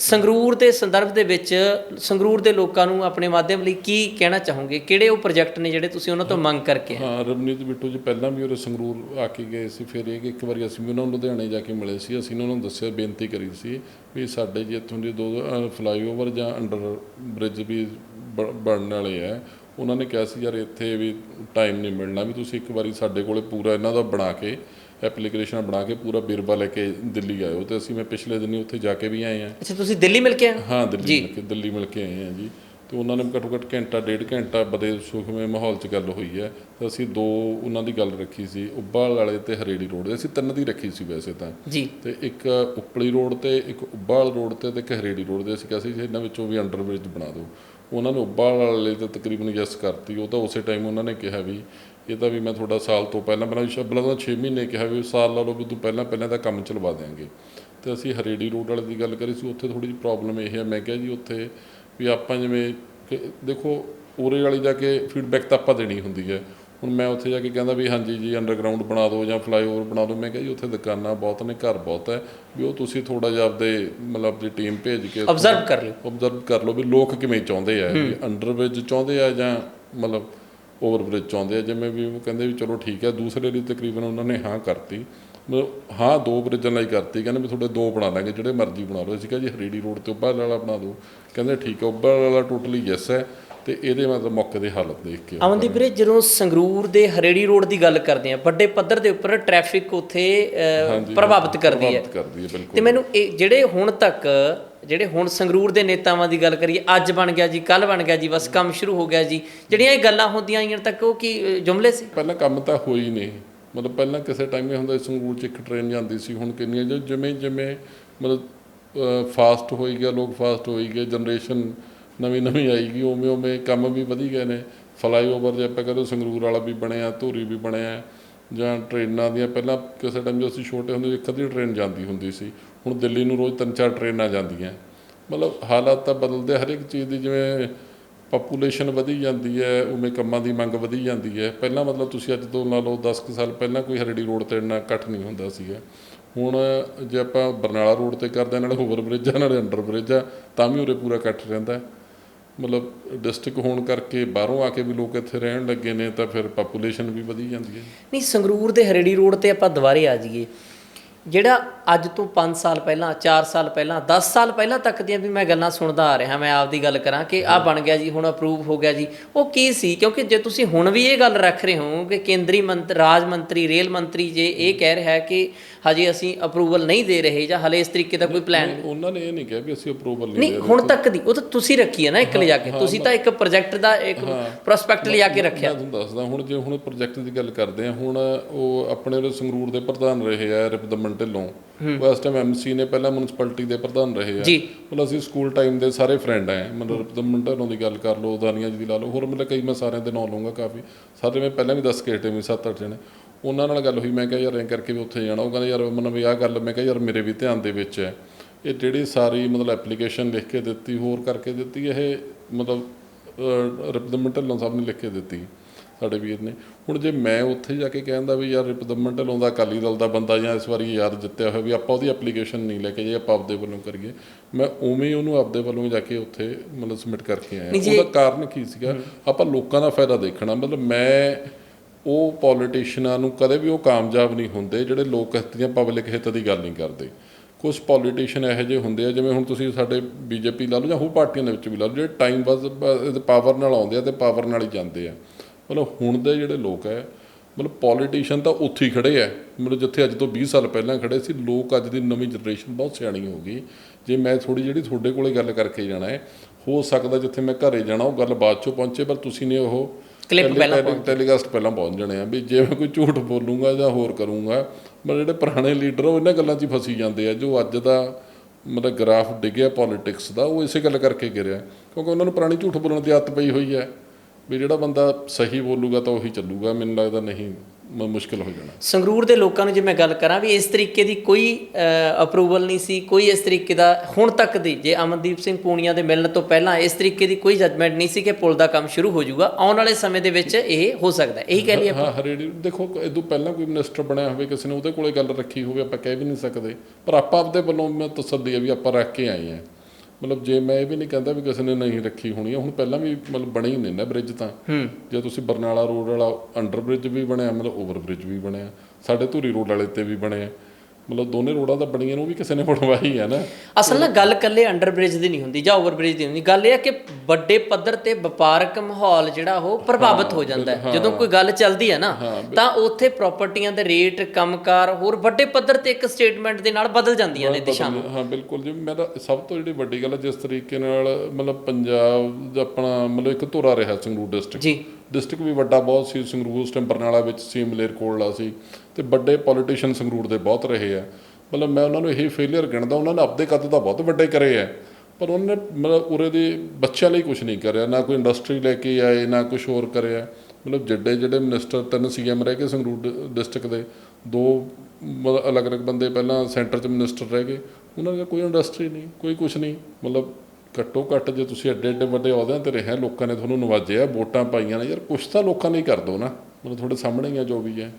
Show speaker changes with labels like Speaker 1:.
Speaker 1: ਸੰਗਰੂਰ ਦੇ ਸੰਦਰਭ ਦੇ ਵਿੱਚ ਸੰਗਰੂਰ ਦੇ ਲੋਕਾਂ ਨੂੰ ਆਪਣੇ ਮਾਧਿਅਮ ਲਈ ਕੀ ਕਹਿਣਾ ਚਾਹੋਗੇ ਕਿਹੜੇ ਉਹ ਪ੍ਰੋਜੈਕਟ ਨੇ ਜਿਹੜੇ ਤੁਸੀਂ ਉਹਨਾਂ ਤੋਂ ਮੰਗ ਕਰਕੇ?
Speaker 2: ਹਾਂ ਰਵਨੀਤ ਬਿੱਟੂ ਜੀ ਪਹਿਲਾਂ ਵੀ ਉਹ ਸੰਗਰੂਰ ਆ ਕੇ ਗਏ ਸੀ ਫਿਰ ਇਹ ਇੱਕ ਵਾਰੀ ਅਸੀਂ ਵੀ ਉਹਨਾਂ ਨੂੰ ਲੁਧਿਆਣੇ ਜਾ ਕੇ ਮਿਲੇ ਸੀ ਅਸੀਂ ਉਹਨਾਂ ਨੂੰ ਦੱਸਿਆ ਬੇਨਤੀ ਕਰੀ ਸੀ ਵੀ ਸਾਡੇ ਜੀ ਇੱਥੋਂ ਦੇ ਦੋ ਫਲਾਈਓਵਰ ਜਾਂ ਅੰਡਰ ਬ੍ਰਿਜ ਵੀ ਬਣਨ ਵਾਲੇ ਆ ਉਹਨਾਂ ਨੇ ਕਿਹਾ ਸੀ ਯਾਰ ਇੱਥੇ ਵੀ ਟਾਈਮ ਨਹੀਂ ਮਿਲਣਾ ਵੀ ਤੁਸੀਂ ਇੱਕ ਵਾਰੀ ਸਾਡੇ ਕੋਲੇ ਪੂਰਾ ਇਹਨਾਂ ਦਾ ਬਣਾ ਕੇ ਐਪਲੀਕੇਸ਼ਨ ਬਣਾ ਕੇ ਪੂਰਾ ਬਿਰਬਾ ਲੈ ਕੇ ਦਿੱਲੀ ਆਇਓ। ਤੇ ਅਸੀਂ ਮੈਂ ਪਿਛਲੇ ਦਿਨੀ ਉੱਥੇ ਜਾ ਕੇ ਵੀ ਆਏ ਆ
Speaker 1: ਅੱਛਾ ਤੁਸੀਂ ਦਿੱਲੀ ਮਿਲ ਕੇ ਆਏ ਹੋ?
Speaker 2: ਹਾਂ ਦਿੱਲੀ ਮਿਲ ਕੇ ਦਿੱਲੀ ਮਿਲ ਕੇ ਆਏ ਆ ਜੀ। ਤੇ ਉਹਨਾਂ ਨੇ ਘੱਟੋ ਘੱਟ ਘੰਟਾ ਡੇਢ ਘੰਟਾ ਬੜੇ ਸੁਖਮੇ ਮਾਹੌਲ 'ਚ ਗੱਲ ਹੋਈ ਹੈ। ਤੇ ਅਸੀਂ ਦੋ ਉਹਨਾਂ ਦੀ ਗੱਲ ਰੱਖੀ ਸੀ ਉੱਬਾਲ ਵਾਲੇ ਤੇ ਹਰੇੜੀ ਰੋਡ ਦੇ। ਅਸੀਂ ਤਿੰਨ ਦੀ ਰੱਖੀ ਸੀ ਵੈਸੇ ਤਾਂ।
Speaker 1: ਜੀ।
Speaker 2: ਤੇ ਇੱਕ ਉਪਲੀ ਰੋਡ ਤੇ ਇੱਕ ਉੱਬਾਲ ਰੋਡ ਤੇ ਤੇ ਇੱਕ ਹਰੇੜੀ ਰੋਡ ਦੇ ਅਸੀਂ ਕਿਹਾ ਸੀ ਜੀ ਇਹਨਾਂ ਵਿੱਚੋਂ ਵੀ ਅੰਡਰ ਬ੍ਰਿਜ ਬਣਾ ਦਿਓ। ਉਹਨਾਂ ਨੇ ਉੱਬਾਲ ਵਾਲੇ ਤਾਂ ਤਕਰੀਬਨ ਯੈਸ ਕਰਤੀ, ਉਹ ਤਾਂ ਉਸੇ ਟਾਈਮ ਉਹਨਾਂ ਨੇ ਕਿਹਾ ਵੀ, ਇਹ ਤਾਂ ਵੀ ਮੈਂ ਤੁਹਾਡਾ ਸਾਲ ਤੋਂ ਪਹਿਲਾਂ ਪਹਿਲਾਂ ਸ਼ਬਲਾ ਦਾ 6 ਮਹੀਨੇ ਕਿਹਾ ਵੀ ਸਾਲ ਲਾ ਲਓ ਵੀ ਤੂੰ ਪਹਿਲਾਂ ਪਹਿਲਾਂ ਤਾਂ ਕੰਮ ਚਲਵਾ ਦੇਾਂਗੇ ਤੇ ਅਸੀਂ ਹਰੇੜੀ ਰੋਡ ਵਾਲੇ ਦੀ ਗੱਲ ਕਰੀ ਸੀ, ਉੱਥੇ ਥੋੜੀ ਜਿਹੀ ਪ੍ਰੋਬਲਮ ਇਹ ਹੈ, ਮੈਂ ਕਿਹਾ ਜੀ ਉੱਥੇ ਵੀ ਆਪਾਂ ਜਿਵੇਂ ਕਿ, ਦੇਖੋ, ਉਰੇ ਵਾਲੀ ਜਾ ਕੇ ਫੀਡਬੈਕ ਤਾਂ ਆਪਾਂ ਦੇਣੀ ਹੁੰਦੀ ਹੈ। ਹੁਣ ਮੈਂ ਉੱਥੇ ਜਾ ਕੇ ਕਹਿੰਦਾ ਵੀ ਹਾਂਜੀ ਜੀ ਅੰਡਰਗਰਾਉਂਡ ਬਣਾ ਦਿਓ ਜਾਂ ਫਲਾਈਓਵਰ ਬਣਾ ਦਿਓ। ਮੈਂ ਕਿਹਾ ਜੀ ਉੱਥੇ ਦੁਕਾਨਾਂ ਬਹੁਤ ਨੇ ਘਰ ਬਹੁਤ ਹੈ। ਵੀ ਉਹ ਤੁਸੀਂ ਥੋੜਾ ਜਿਹਾ ਆਪਦੇ ਮਤਲਬ ਆਪਦੀ ਟੀਮ ਭੇਜ ਕੇ
Speaker 1: ਆਬਜ਼ਰਵ ਕਰ ਲਿਓ।
Speaker 2: ਆਬਜ਼ਰਵ ਕਰ ਲਓ ਵੀ ਲੋਕ ਕਿਵੇਂ ਚਾਹੁੰਦੇ ਆ। ਵੀ ਅੰਡਰ ਬ੍ਰਿਜ ਚਾਹੁੰਦੇ ਆ ਜਾਂ ਮਤਲਬ ਓਵਰ ਬ੍ਰਿਜ ਚਾਹੁੰਦੇ ਆ। ਜਿਵੇਂ ਵੀ ਉਹ ਕਹਿੰਦੇ ਵੀ ਚਲੋ ਠੀਕ ਹੈ ਦੂਸਰੇ ਲਈ ਤਕਰੀਬਨ ਉਹਨਾਂ ਨੇ ਹਾਂ ਕਰਤੀ। ਮਤਲਬ ਹਾਂ ਦੋ ਬ੍ਰਿਜਾਂ ਲਈ ਕਰਤੀ। ਕਹਿੰਦੇ ਵੀ ਤੁਹਾਡੇ ਦੋ ਬਣਾ ਲਾਂਗੇ ਜਿਹੜੇ ਮਰਜ਼ੀ ਬਣਾ ਲਓ ਅਸੀਂ ਕਿਹਾ ਜੀ ਹਰੀੜੀ ਰੋਡ ਤੇ ਉੱਬਲ ਵਾਲਾ ਬਣਾ ਦਿਓ। ਕਹਿੰਦੇ ਠੀਕ ਹੈ ਉੱਬਲ ਵਾਲਾ ਟੋਟਲੀ ਯੈਸ ਹੈ। ਤੇ ਇਹਦੇ ਮਤਲਬ ਮੌਕੇ ਦੀ ਹਾਲਤ ਦੇਖ ਕੇ
Speaker 1: ਅਮਨਦੀਪ ਵੀਰੇ ਜਦੋਂ ਸੰਗਰੂਰ ਦੇ ਹਰੇੜੀ ਰੋਡ ਦੀ ਗੱਲ ਕਰਦੇ ਆ ਵੱਡੇ ਪੱਧਰ ਦੇ ਉੱਪਰ ਟ੍ਰੈਫਿਕ ਉੱਥੇ ਪ੍ਰਭਾਵਿਤ ਕਰਦੀ ਹੈ। ਤੇ ਮੈਨੂੰ ਇਹ ਜਿਹੜੇ ਹੁਣ ਤੱਕ ਜਿਹੜੇ ਹੁਣ ਸੰਗਰੂਰ ਦੇ ਨੇਤਾਵਾਂ ਦੀ ਗੱਲ ਕਰੀਏ ਅੱਜ ਬਣ ਗਿਆ ਜੀ ਕੱਲ ਬਣ ਗਿਆ ਜੀ ਬਸ ਕੰਮ ਸ਼ੁਰੂ ਹੋ ਗਿਆ ਜੀ ਜਿਹੜੀਆਂ ਇਹ ਗੱਲਾਂ ਹੁੰਦੀਆਂ ਆਈਆਂ ਤੱਕ ਉਹ ਕੀ ਜੁਮਲੇ ਸੀ?
Speaker 2: ਪਹਿਲਾਂ ਕੰਮ ਤਾਂ ਹੋਈ ਨਹੀਂ ਮਤਲਬ ਪਹਿਲਾਂ ਕਿਸੇ ਟਾਈਮ ਇਹ ਹੁੰਦਾ ਸੰਗਰੂਰ ਚ ਇੱਕ ਟ੍ਰੇਨ ਜਾਂਦੀ ਸੀ ਹੁਣ ਕਿੰਨੀਆਂ ਜਿਵੇਂ ਜਿਵੇਂ ਮਤਲਬ ਫਾਸਟ ਹੋਈ ਗਿਆ ਲੋਕ ਫਾਸਟ ਹੋਈ ਗਏ ਜਨਰੇਸ਼ਨ ਨਵੀਂ ਨਵੀਂ ਆਈਗੀ ਉਵੇਂ ਉਵੇਂ ਕੰਮ ਵੀ ਵਧੀ ਗਏ ਨੇ। ਫਲਾਈਓਵਰ ਜੇ ਆਪਾਂ ਕਹਿੰਦੇ ਸੰਗਰੂਰ ਵਾਲਾ ਵੀ ਬਣਿਆ ਧੂਰੀ ਵੀ ਬਣਿਆ ਜਾਂ ਟ੍ਰੇਨਾਂ ਦੀਆਂ ਪਹਿਲਾਂ ਕਿਸੇ ਟਾਈਮ ਜੋ ਅਸੀਂ ਛੋਟੇ ਹੁੰਦੇ ਇੱਕ ਅੱਧੀ ਟ੍ਰੇਨ ਜਾਂਦੀ ਹੁੰਦੀ ਸੀ। ਹੁਣ ਦਿੱਲੀ ਨੂੰ ਰੋਜ਼ ਤਿੰਨ ਚਾਰ ਟ੍ਰੇਨਾਂ ਜਾਂਦੀਆਂ। ਮਤਲਬ ਹਾਲਾਤ ਤਾਂ ਬਦਲਦੇ ਹਰ ਇੱਕ ਚੀਜ਼ ਦੀ ਜਿਵੇਂ ਪਾਪੂਲੇਸ਼ਨ ਵਧੀ ਜਾਂਦੀ ਹੈ ਉਵੇਂ ਕੰਮਾਂ ਦੀ ਮੰਗ ਵਧੀ ਜਾਂਦੀ ਹੈ। ਪਹਿਲਾਂ ਮਤਲਬ ਤੁਸੀਂ ਅੱਜ ਤੋਂ ਲਾ ਲਓ 10 ਕੁ ਸਾਲ ਪਹਿਲਾਂ ਕੋਈ ਹਰੜੀ ਰੋਡ ਤੇ ਇੰਨਾ ਇਕੱਠ ਨਹੀਂ ਹੁੰਦਾ ਸੀਗਾ। ਹੁਣ ਜੇ ਆਪਾਂ ਬਰਨਾਲਾ ਰੋਡ ਤੇ ਕਰਦੇ ਹਾਂ, ਨਾਲੇ ਓਵਰ ਬ੍ਰਿਜ ਆ ਨਾਲੇ ਅੰਡਰ ਬ੍ਰਿਜ ਆ ਤਾਂ ਵੀ ਉਰੇ ਪੂਰਾ ਇਕੱਠ ਰਹਿੰਦਾ। ਮਤਲਬ ਡਿਸਟ੍ਰਿਕਟ ਹੋਣ ਕਰਕੇ ਬਾਹਰੋਂ ਆ ਕੇ ਵੀ ਲੋਕ ਇੱਥੇ ਰਹਿਣ ਲੱਗੇ ਨੇ, ਤਾਂ ਫਿਰ ਪਾਪੂਲੇਸ਼ਨ ਵੀ ਵਧੀ ਜਾਂਦੀ ਹੈ।
Speaker 1: ਨਹੀਂ, ਸੰਗਰੂਰ ਦੇ ਹਰੇੜੀ ਰੋਡ ਤੇ ਆਪਾਂ ਦੁਬਾਰੇ ਆ ਜਾਈਏ। ਜਿਹੜਾ ਅੱਜ ਤੋਂ 5 ਸਾਲ ਪਹਿਲਾਂ 4 ਸਾਲ ਪਹਿਲਾਂ 10 ਸਾਲ ਪਹਿਲਾਂ ਤੱਕ ਦੀਆਂ ਵੀ ਮੈਂ ਗੱਲਾਂ ਸੁਣਦਾ ਆ ਰਿਹਾ ਮੈਂ ਆਪਦੀ ਗੱਲ ਕਰਾਂ ਕਿ ਆ ਬਣ ਗਿਆ ਜੀ ਹੁਣ ਅਪਰੂਵ ਹੋ ਗਿਆ ਜੀ। ਉਹ ਕੀ ਸੀ? ਕਿਉਂਕਿ ਜੇ ਤੁਸੀਂ ਹੁਣ ਵੀ ਇਹ ਗੱਲ ਰੱਖ ਰਹੇ ਹੋ ਕਿ ਕੇਂਦਰੀ ਮੰਤਰੀ ਰਾਜ ਮੰਤਰੀ ਰੇਲ ਮੰਤਰੀ ਜੇ ਇਹ ਕਹਿ ਰਿਹਾ ਹੈ ਕਿ ਹਜੇ ਅਸੀਂ ਅਪਰੂਵਲ ਨਹੀਂ ਦੇ ਰਹੇ ਜਾਂ ਹਲੇ ਇਸ ਤਰੀਕੇ ਦਾ ਕੋਈ ਪਲਾਨ
Speaker 2: ਉਹਨਾਂ ਨੇ ਇਹ ਨਹੀਂ ਕਿਹਾ ਵੀ ਅਸੀਂ ਅਪਰੂਵਲ ਨਹੀਂ
Speaker 1: ਨਹੀਂ ਹੁਣ ਤੱਕ ਦੀ ਉਹ ਤਾਂ ਤੁਸੀਂ ਰੱਖੀ ਹੈ ਨਾ ਇੱਕ ਲਿਜਾ ਕੇ। ਤੁਸੀਂ ਤਾਂ ਇੱਕ ਪ੍ਰੋਜੈਕਟ ਦਾ ਇੱਕ ਪ੍ਰੋਸਪੈਕਟ ਲਿਜਾ ਕੇ ਰੱਖਿਆ।
Speaker 2: ਮੈਂ ਤੁਹਾਨੂੰ ਦੱਸਦਾ ਹੁਣ ਜੇ ਹੁਣ ਪ੍ਰੋਜੈਕਟ ਦੀ ਗੱਲ ਕਰਦੇ ਆ ਹੁਣ ਉਹ ਆਪਣੇ ਸੰਗਰੂਰ ਦੇ ਪ੍ਰਧਾਨ ਰਹੇ ਆ ਰਿਪਦਮਨ ਢਿੱਲੋਂ। ਉਹ ਇਸ ਟਾਈਮ ਐਮਸੀ ਨੇ ਪਹਿਲਾਂ ਮਿਊਨਿਸਪੈਲਿਟੀ ਦੇ ਪ੍ਰਧਾਨ ਰਹੇ ਆ। ਮਤਲਬ ਅਸੀਂ ਸਕੂਲ ਟਾਈਮ ਦੇ ਸਾਰੇ ਫਰੈਂਡ ਆ। ਮਤਲਬ ਰਿਪਦਮਨ ਢਿੱਲੋਂ ਦੀ ਗੱਲ ਕਰ ਲਓ ਦਾਨੀਆਂ ਜੀ ਦੀ ਲਾ ਲਓ ਹੋਰ ਮਤਲਬ ਕਈ ਮੈਂ ਸਾਰਿਆਂ ਦੇ ਨਾਂ ਲਵਾਂਗਾ ਕਾਫੀ। ਸਾਰੇ ਮੈਂ ਪਹਿਲਾਂ ਵੀ ਦੱਸ ਕੇ ਹਟੇ ਵੀ 7-8 ਜਣੇ। ਉਹਨਾਂ ਨਾਲ ਗੱਲ ਹੋਈ ਮੈਂ ਕਿਹਾ ਯਾਰ ਐਂ ਕਰਕੇ ਵੀ ਉੱਥੇ ਜਾਣਾ। ਉਹ ਕਹਿੰਦੇ ਯਾਰ ਮੈਨੂੰ ਵੀ ਆਹ ਗੱਲ ਮੈਂ ਕਿਹਾ ਯਾਰ ਮੇਰੇ ਵੀ ਧਿਆਨ ਦੇ ਵਿੱਚ ਹੈ। ਇਹ ਜਿਹੜੀ ਸਾਰੀ ਮਤਲਬ ਐਪਲੀਕੇਸ਼ਨ ਲਿਖ ਕੇ ਦਿੱਤੀ ਹੋਰ ਕਰਕੇ ਦਿੱਤੀ ਇਹ ਮਤਲਬ ਰਿਪਦਮਨ ਢਿੱਲੋਂ ਸਾਹਿਬ ਨੇ ਲਿਖ ਕੇ ਦਿੱਤੀ। ਸਾਡੇ ਵੀਰ ਨੇ। ਹੁਣ ਜੇ ਮੈਂ ਉੱਥੇ ਜਾ ਕੇ ਕਹਿੰਦਾ ਵੀ ਯਾਰ ਰਿਪਦਮਨ ਢਿੱਲੋਂ ਦਾ ਅਕਾਲੀ ਦਲ ਦਾ ਬੰਦਾ ਜਾਂ ਇਸ ਵਾਰੀ ਯਾਰ ਜਿੱਤਿਆ ਹੋਇਆ ਵੀ ਆਪਾਂ ਉਹਦੀ ਐਪਲੀਕੇਸ਼ਨ ਨਹੀਂ ਲੈ ਕੇ ਜੇ ਆਪਾਂ ਆਪਦੇ ਵੱਲੋਂ ਕਰੀਏ। ਮੈਂ ਉਵੇਂ ਹੀ ਉਹਨੂੰ ਆਪਦੇ ਵੱਲੋਂ ਜਾ ਕੇ ਉੱਥੇ ਮਤਲਬ ਸਬਮਿਟ ਕਰਕੇ ਆਇਆ। ਉਹਦਾ ਕਾਰਨ ਕੀ ਸੀਗਾ? ਆਪਾਂ ਲੋਕਾਂ ਦਾ ਫਾਇਦਾ ਦੇਖਣਾ। ਮਤਲਬ ਮੈਂ ਉਹ ਪੋਲੀਟੀਸ਼ੀਅਨਾਂ ਨੂੰ ਕਦੇ ਵੀ ਉਹ ਕਾਮਯਾਬ ਨਹੀਂ ਹੁੰਦੇ ਜਿਹੜੇ ਲੋਕ ਹਿੱਤ ਦੀਆਂ ਪਬਲਿਕ ਹਿੱਤ ਦੀ ਗੱਲ ਨਹੀਂ ਕਰਦੇ। ਕੁਝ ਪੋਲੀਟੀਸ਼ੀਅਨ ਇਹੋ ਜਿਹੇ ਹੁੰਦੇ ਆ ਜਿਵੇਂ ਹੁਣ ਤੁਸੀਂ ਸਾਡੇ ਬੀਜੇਪੀ ਲਾ ਲਓ ਜਾਂ ਹੋਰ ਪਾਰਟੀਆਂ ਦੇ ਵਿੱਚ ਵੀ ਲਾ ਲਓ ਜਿਹੜੇ ਟਾਈਮ ਬਸ ਪਾਵਰ ਨਾਲ ਆਉਂਦੇ ਆ ਤੇ ਪਾਵਰ ਨਾਲ ਹੀ ਜਾਂਦੇ ਆ। ਮਤਲਬ ਹੁਣ ਦੇ ਜਿਹੜੇ ਲੋਕ ਹੈ ਮਤਲਬ ਪੋਲੀਟੀਸ਼ੀਅਨ ਤਾਂ ਉੱਥੇ ਹੀ ਖੜੇ ਆ ਮਤਲਬ ਜਿੱਥੇ ਅੱਜ ਤੋਂ 20 ਸਾਲ ਪਹਿਲਾਂ ਖੜੇ ਸੀ ਲੋਕ ਅੱਜ ਦੀ ਨਵੀਂ ਜਨਰੇਸ਼ਨ ਬਹੁਤ ਸਿਆਣੀ ਹੋ ਗਈ। ਜੇ ਮੈਂ ਥੋੜੀ ਜਿਹੜੀ ਤੁਹਾਡੇ ਕੋਲੇ ਗੱਲ ਕਰਕੇ ਜਾਣਾ ਹੈ ਹੋ ਸਕਦਾ ਜਿੱਥੇ ਮੈਂ ਘਰੇ ਜਾਣਾ ਉਹ ਗੱਲ ਬਾਅਦ ਚੋਂ ਪਹੁੰਚੇ ਪਰ ਤੁਸੀਂ ਨੇ ਉਹ ਟੈਲੀ-
Speaker 1: ਪਹਿਲਾਂ
Speaker 2: ਟੈਲੀ- ਟੈਲੀਕਾਸਟ ਪਹਿਲਾਂ ਪਹੁੰਚ ਜਾਣੇ ਆ ਵੀ ਜੇ ਮੈਂ ਕੋਈ ਝੂਠ ਬੋਲੂੰਗਾ ਜਾਂ ਹੋਰ ਕਰੂੰਗਾ ਪਰ ਜਿਹੜੇ ਪੁਰਾਣੇ ਲੀਡਰ ਉਹ ਇਹਨਾਂ ਗੱਲਾਂ 'ਚ ਹੀ ਫਸੀ ਜਾਂਦੇ ਆ ਜੋ ਅੱਜ ਦਾ ਮਤਲਬ ਗ੍ਰਾਫ ਡਿੱਗਿਆ ਪੋਲਿਟਿਕਸ ਦਾ ਉਹ ਇਸੇ ਗੱਲ ਕਰਕੇ ਗਿਰਿਆ ਕਿਉਂਕਿ ਉਹਨਾਂ ਨੂੰ ਪੁਰਾਣੀ ਝੂਠ ਬੋਲਣ ਦੀ ਆਦਤ ਪਈ ਹੋਈ ਹੈ। ਵੀ ਜਿਹੜਾ ਬੰਦਾ ਸਹੀ ਬੋਲੂਗਾ ਤਾਂ ਉਹੀ ਚੱਲੂਗਾ ਮੈਨੂੰ ਲੱਗਦਾ ਨਹੀਂ ਮ- ਮੁਸ਼ਕਿਲ ਹੋ ਜਾਣਾ।
Speaker 1: ਸੰਗਰੂਰ ਦੇ ਲੋਕਾਂ ਨੂੰ ਜੇ ਮੈਂ ਗੱਲ ਕਰਾਂ ਵੀ ਇਸ ਤਰੀਕੇ ਦੀ ਕੋਈ ਅਪਰੂਵਲ ਨਹੀਂ ਸੀ ਕੋਈ ਇਸ ਤਰੀਕੇ ਦਾ ਹੁਣ ਤੱਕ ਦੀ ਜੇ ਅਮਨਦੀਪ ਸਿੰਘ ਪੂਣੀਆਂ ਦੇ ਮਿਲਣ ਤੋਂ ਪਹਿਲਾਂ ਇਸ ਤਰੀਕੇ ਦੀ ਕੋਈ ਜਜਮੈਂਟ ਨਹੀਂ ਸੀ ਕਿ ਪੁਲ ਦਾ ਕੰਮ ਸ਼ੁਰੂ ਹੋ ਜਾਊਗਾ ਆਉਣ ਵਾਲੇ ਸਮੇਂ ਦੇ ਵਿੱਚ ਇਹ ਹੋ ਸਕਦਾ। ਇਹੀ ਕਹਿ ਲਈਏ
Speaker 2: ਹਾਂ ਹਰੇੜੀ ਦੇਖੋ ਇਦੋਂ ਪਹਿਲਾਂ ਕੋਈ ਮਿਨਿਸਟਰ ਬਣਿਆ ਹੋਵੇ ਕਿਸੇ ਨੇ ਉਹਦੇ ਕੋਲੇ ਗੱਲ ਰੱਖੀ ਹੋਵੇ ਆਪਾਂ ਕਹਿ ਵੀ ਨਹੀਂ ਸਕਦੇ। ਪਰ ਆਪਾਂ ਆਪਦੇ ਵੱਲੋਂ ਮੈਂ ਤਸੱਲੀ ਹੈ ਵੀ ਆਪਾਂ ਰੱਖ ਕੇ ਆਏ ਹਾਂ। ਮਤਲਬ ਜੇ ਮੈਂ ਇਹ ਵੀ ਨਹੀਂ ਕਹਿੰਦਾ ਵੀ ਕਿਸੇ ਨੇ ਨਹੀਂ ਰੱਖੀ ਹੋਣੀ ਹੁਣ ਪਹਿਲਾਂ ਵੀ ਮਤਲਬ ਬਣੀ ਨਹੀਂ ਨਾ ਬ੍ਰਿਜ ਤਾਂ।
Speaker 1: ਹੂੰ।
Speaker 2: ਜੇ ਤੁਸੀਂ ਬਰਨਾਲਾ ਰੋਡ ਵਾਲਾ ਅੰਡਰ ਬ੍ਰਿਜ ਵੀ ਬਣਿਆ ਮਤਲਬ ਓਵਰ ਬ੍ਰਿਜ ਵੀ ਬਣਿਆ ਸਾਡੇ ਧੂਰੀ ਰੋਡ ਵਾਲੇ ਤੇ ਵੀ ਬਣਿਆ। ਮਤਲਬ ਦੋਨੇ ਰੋਡਾਂ ਤਾਂ ਬਣੀਆਂ ਨੂੰ ਵੀ ਕਿਸੇ ਨੇ ਬਣਵਾਈ ਹੈ ਨਾ।
Speaker 1: ਅਸਲ ਨਾਲ ਗੱਲ ਕੱਲੇ ਅੰਡਰ ਬ੍ਰਿਜ ਦੀ ਨਹੀਂ ਹੁੰਦੀ ਜਾਂ ਓਵਰ ਬ੍ਰਿਜ ਦੀ ਹੁੰਦੀ। ਗੱਲ ਇਹ ਹੈ ਕਿ ਵੱਡੇ ਪੱਧਰ ਤੇ ਵਪਾਰਕ ਮਾਹੌਲ ਜਿਹੜਾ ਉਹ ਪ੍ਰਭਾਵਿਤ ਹੋ ਜਾਂਦਾ ਹੈ। ਜਦੋਂ ਕੋਈ ਗੱਲ ਚੱਲਦੀ ਹੈ ਨਾ ਤਾਂ ਉੱਥੇ ਪ੍ਰਾਪਰਟੀਆਂ ਦੇ ਰੇਟ ਕੰਮਕਾਰ ਹੋਰ ਵੱਡੇ ਪੱਧਰ ਤੇ ਇੱਕ ਸਟੇਟਮੈਂਟ ਦੇ ਨਾਲ ਬਦਲ ਜਾਂਦੀਆਂ ਨੇ ਦਿਸ਼ਾਵਾਂ।
Speaker 2: ਹਾਂ ਬਿਲਕੁਲ। ਜੀ ਮੇਰਾ ਸਭ ਤੋਂ ਜਿਹੜੀ ਵੱਡੀ ਗੱਲ ਹੈ ਜਿਸ ਤਰੀਕੇ ਨਾਲ ਮਤਲਬ ਪੰਜਾਬ ਦਾ ਆਪਣਾ ਮਤਲਬ ਇੱਕ ਧੁਰਾ ਰਿਹਾ ਸੰਗਰੂਰ ਡਿਸਟ੍ਰਿਕਟ
Speaker 1: ਜੀ।
Speaker 2: ਡਿਸਟ੍ਰਿਕਟ ਵੀ ਵੱਡਾ ਬਹੁਤ ਸੀ, ਸੰਗਰੂਰ ਉਸ ਟਾਈਮ ਬਰਨਾਲਾ ਵਿੱਚ ਸੀ ਮਲੇਰਕੋਟਲਾ ਸੀ ਤੇ ਵੱਡੇ ਪੋਲੀਟੀਸ਼ੀਅਨ ਸੰਗਰੂਰ ਦੇ ਬਹੁਤ ਰਹੇ ਆ। ਮਤਲਬ ਮੈਂ ਉਹਨਾਂ ਨੂੰ ਇਹ ਫੇਲਿਅਰ ਗਿਣਦਾ, ਉਹਨਾਂ ਨੇ ਆਪਦੇ ਕੱਦ ਤਾਂ ਬਹੁਤ ਵੱਡੇ ਕਰੇ ਆ, ਪਰ ਉਹਨਾਂ ਨੇ ਮਤਲਬ ਉਰੇ ਦੇ ਬੱਚਿਆਂ ਲਈ ਕੁਝ ਨਹੀਂ ਕਰਿਆ, ਨਾ ਕੋਈ ਇੰਡਸਟਰੀ ਲੈ ਕੇ ਆਏ, ਨਾ ਕੁਝ ਹੋਰ ਕਰਿਆ। ਮਤਲਬ ਜਿਹੜੇ ਜਿਹੜੇ ਮਿਨਿਸਟਰ ਤਿੰਨ ਸੀਐਮ ਰਹਿ ਗਏ ਸੰਗਰੂਰ ਡਿਸਟ੍ਰਿਕਟ ਦੇ, ਦੋ ਮਤਲਬ ਅਲੱਗ-ਅਲੱਗ ਬੰਦੇ ਪਹਿਲਾਂ ਸੈਂਟਰ 'ਚ ਮਿਨਿਸਟਰ ਰਹਿ ਗਏ, ਉਹਨਾਂ ਦਾ ਕੋਈ ਇੰਡਸਟਰੀ ਨਹੀਂ, ਕੋਈ ਕੁਝ ਨਹੀਂ, ਮਤਲਬ ਘੱਟੋ ਘੱਟ ਜੇ ਤੁਸੀਂ ਐਡੇ ਐਡੇ ਵੱਡੇ ਅਹੁਦਿਆਂ ਤੇ ਰਹੇ ਲੋਕਾਂ ਨੇ ਤੁਹਾਨੂੰ ਨਵਾਜਿਆ, ਵੋਟਾਂ ਪਾਈਆਂ ਨੇ, ਯਾਰ ਕੁਛ ਤਾਂ ਲੋਕਾਂ ਲਈ ਕਰ ਦਿਓ ਨਾ। ਮਤਲਬ ਤੁਹਾਡੇ ਸਾਹਮਣੇ ਹੀ ਆ ਜੋ ਵੀ ਹੈ।